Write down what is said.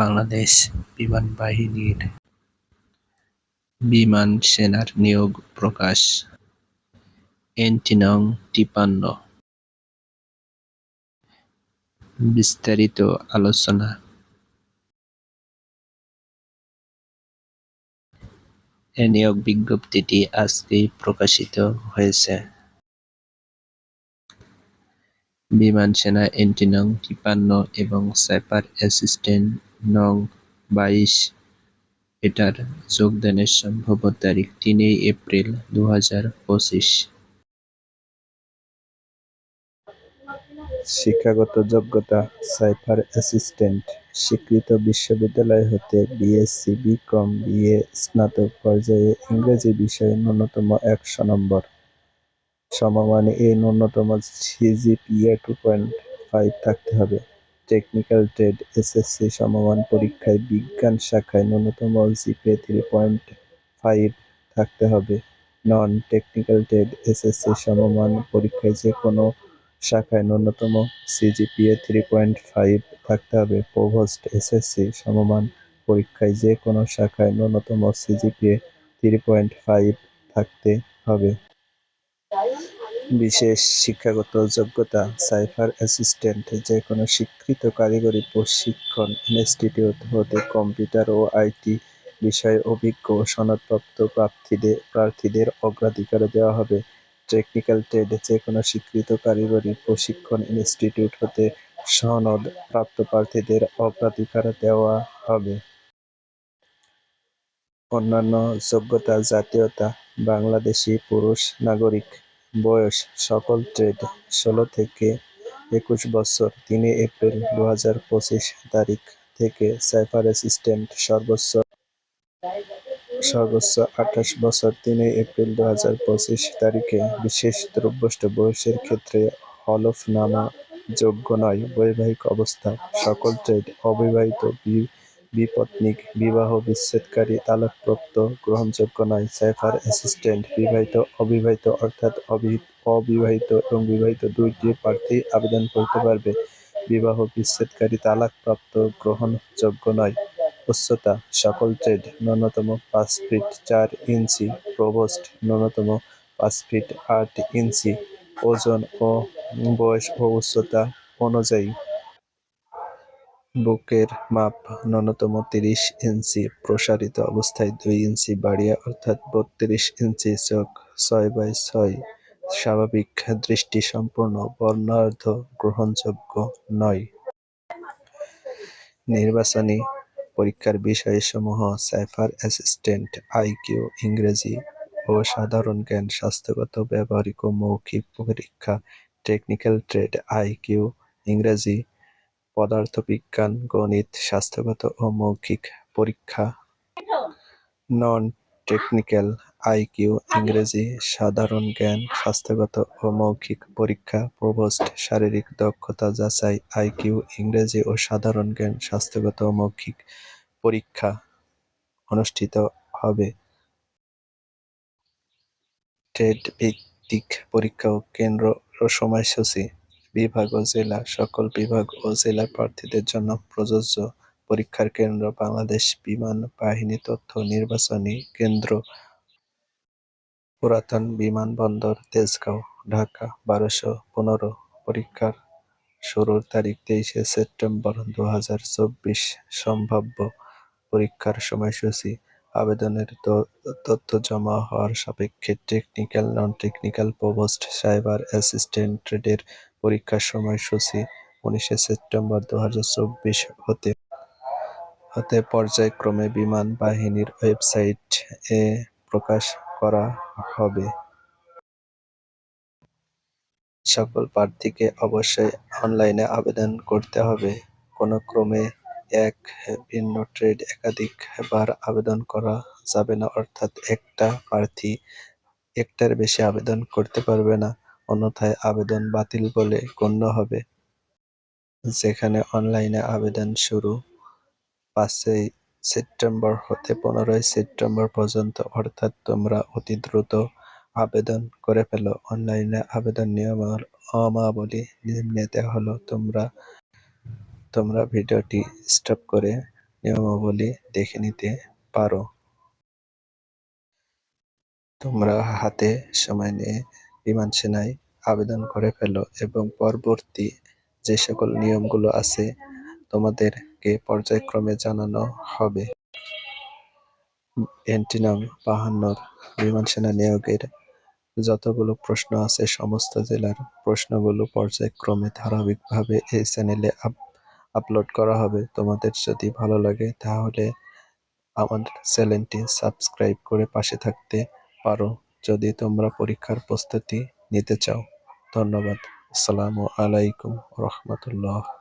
বাংলাদেশ বিমান বাহিনীর বিমান সেনার নিয়োগ প্রকাশ। এনটি নং তিপ্পান্ন বিস্তারিত আলোচনা। এ নিয়োগ বিজ্ঞপ্তিটি আজকেই প্রকাশিত হয়েছে। বিমান সেনা এনটি নং তিপ্পান্ন এবং স্নাইপার অ্যাসিস্ট্যান্ট নং বাইশ। এটার যোগদানের সম্ভাব্য তারিখ তিনই এপ্রিল দু হাজার পঁচিশ। শিক্ষাগত যোগ্যতা, সাইফার অ্যাসিস্ট্যান্ট, স্বীকৃত বিশ্ববিদ্যালয় হতে বিএসসি, বিকম, বিএ, স্নাতক পর্যায়ে ইংরেজি বিষয়ে ন্যূনতম একশো নম্বর। সমমানে এই ন্যূনতম সিজিপিএ টু পয়েন্ট ফাইভ থাকতে হবে। টেকনিক্যাল ট্রেড এসএসসি সমমান পরীক্ষায় বিজ্ঞান শাখায় ন্যূনতম জিপিএ থ্রি পয়েন্ট ফাইভ থাকতে হবে। নন টেকনিক্যাল ট্রেড এসএসসি সমমান পরীক্ষায় যে কোনো শাখায় ন্যূনতম সিজিপিএ থ্রি পয়েন্ট ফাইভ থাকতে হবে। প্রভোস্ট এসএসসি সমমান পরীক্ষায় যে কোনো শাখায় ন্যূনতম সিজিপিএ থ্রি পয়েন্ট ফাইভ থাকতে হবে। বিশেষ শিক্ষাগত যোগ্যতা, সাইফার অ্যাসিস্ট্যান্ট যে কোনো স্বীকৃত কারিগরি প্রশিক্ষণ ইনস্টিটিউট হতে কম্পিউটার ও আইটি বিষয়ে অভিজ্ঞ সনদপ্রাপ্ত প্রার্থীদের প্রার্থীদের অগ্রাধিকার দেওয়া হবে। টেকনিক্যাল ট্রেড যে কোনো স্বীকৃত কারিগরি প্রশিক্ষণ ইনস্টিটিউট হতে সনদ প্রাপ্ত প্রার্থীদের অগ্রাধিকার দেওয়া হবে। অন্যান্য যোগ্যতা, জাতীয়তা, বাংলাদেশি পুরুষ নাগরিক বয়স সকল ট্রেড ষোলো থেকে একুশ বছর। তিনই এপ্রিল দু হাজার পঁচিশ তারিখ থেকে সাইফার অ্যাসিস্ট্যান্ট সর্বোচ্চ সর্বোচ্চ আঠাশ বছর। তিনই এপ্রিল দু হাজার পঁচিশ তারিখে বিশেষ দ্রব্যষ্ট বয়সের ক্ষেত্রে হলফনামা যোগ্য নয়। বৈবাহিক অবস্থা সকল ট্রেড অবিবাহিত বিপত্নিক বিবাহ বিচ্ছেদকারী তালাকপ্রাপ্ত গ্রহণযোগ্য নয়, সাইফার অ্যাসিস্ট্যান্ট, বিবাহিত, অবিবাহিত অর্থাৎ অবি- অবিবাহিত এবং বিবাহিত দুইটি প্রার্থী আবেদন করতে পারবে। বিবাহ বিচ্ছেদকারী তালাকপ্রাপ্ত গ্রহণযোগ্য নয়, উচ্চতা সকল ট্রেড ন্যূনতম পাঁচ ফিট চার ইঞ্চি প্রভোস্ট ন্যূনতম পাঁচ ফিট আট ইঞ্চি, ওজন ও বয়স ও উচ্চতা অনুযায়ী বুকের মাপ ন্যূনতম তিরিশ ইঞ্চি, প্রসারিত অবস্থায় দুই ইঞ্চি বাড়িয়ে, অর্থাৎ বত্রিশ ইঞ্চি চোখ, ছয় বাই ছয়, স্বাভাবিক দৃষ্টি সম্পূর্ণ বর্ণাঢ্য, গ্রহণযোগ্য নয়। নির্বাচনী পরীক্ষার বিষয়সমূহ, সাইফার অ্যাসিস্ট্যান্ট আইকিউ ইংরেজি ও সাধারণ জ্ঞান, স্বাস্থ্যগত, ব্যবহারিক ও মৌখিক পরীক্ষা, টেকনিক্যাল ট্রেড আইকিউ ইংরেজি পদার্থবিজ্ঞান, গণিত, স্বাস্থ্যগত ও মৌখিক পরীক্ষা, নন টেকনিক্যাল আইকিউ ইংরেজি, সাধারণ জ্ঞান, স্বাস্থ্যগত ও মৌখিক পরীক্ষা, প্রভোস্ট, শারীরিক দক্ষতা যাচাই আইকিউ ইংরেজি ও সাধারণ জ্ঞান, স্বাস্থ্যগত ও মৌখিক পরীক্ষা অনুষ্ঠিত হবে। ট্রেড ভিত্তিক পরীক্ষা ও কেন্দ্র সময়সূচি বিভাগ ও জেলা, সকল বিভাগ ও জেলার প্রার্থীদের জন্য প্রযোজ্য পরীক্ষার কেন্দ্র বাংলাদেশ বিমান বাহিনী তথ্য নির্বাচনী কেন্দ্র। পুরাতন বিমানবন্দর তেজগাঁও, ঢাকা, বারোশো পনেরো। পরীক্ষার শুরুর তারিখ তেইশে সেপ্টেম্বর দু হাজার চব্বিশ। সম্ভাব্য পরীক্ষার সময়সূচি আবেদনের তথ্য জমা হওয়ার সাপেক্ষে technical non technical provost cyber assistant ট্রেডের পরীক্ষার সময়সূচি উনিশে সেপ্টেম্বর দু হাজার চব্বিশ হতে হতে পর্যায়ক্রমে বিমান বাহিনীর ওয়েবসাইট এ প্রকাশ করা হবে। সকল প্রার্থীকে অবশ্যই অনলাইনে আবেদন করতে হবে। কোনো ক্রমে এক ভিন্ন ট্রেড একাধিকবার আবেদন করা যাবে না, অর্থাৎ একটা প্রার্থী একটার বেশি আবেদন করতে পারবে না, অন্যথায় আবেদন বাতিল বলে গণ্য হবে। যেখানে অনলাইনে আবেদন শুরু পাঁচই সেপ্টেম্বর হতে পনেরোই সেপ্টেম্বর পর্যন্ত, অর্থাৎ তোমরা অতি দ্রুত আবেদন করে ফেলো। অনলাইনে আবেদন নিয়মাবলী নিম্নে দেওয়া হলো, তোমরা তোমরা ভিডিওটি স্টপ করে নিয়মাবলী দেখে নিতে পারো। তোমরা হাতে সময় নিয়ে বিমান সেনায় আবেদন করে ফেলো এবং পরবর্তী যে সকল নিয়মগুলো আছে, তোমাদেরকে পর্যায়ক্রমে জানানো হবে। এন্টিনাম বাহান্নর বিমান সেনা নিয়োগের যতগুলো প্রশ্ন আছে, সমস্ত জেলার প্রশ্নগুলো পর্যায়ক্রমে ধারাবাহিকভাবে এই চ্যানেলে আপলোড করা হবে। তোমাদের যদি ভালো লাগে, তাহলে আমার চ্যানেলটি সাবস্ক্রাইব করে পাশে থাকতে পারো। যদি তোমরা পরীক্ষার প্রস্তুতি নিতে চাও, ধন্যবাদ। আসসালামু আলাইকুম রহমতুল্লাহ।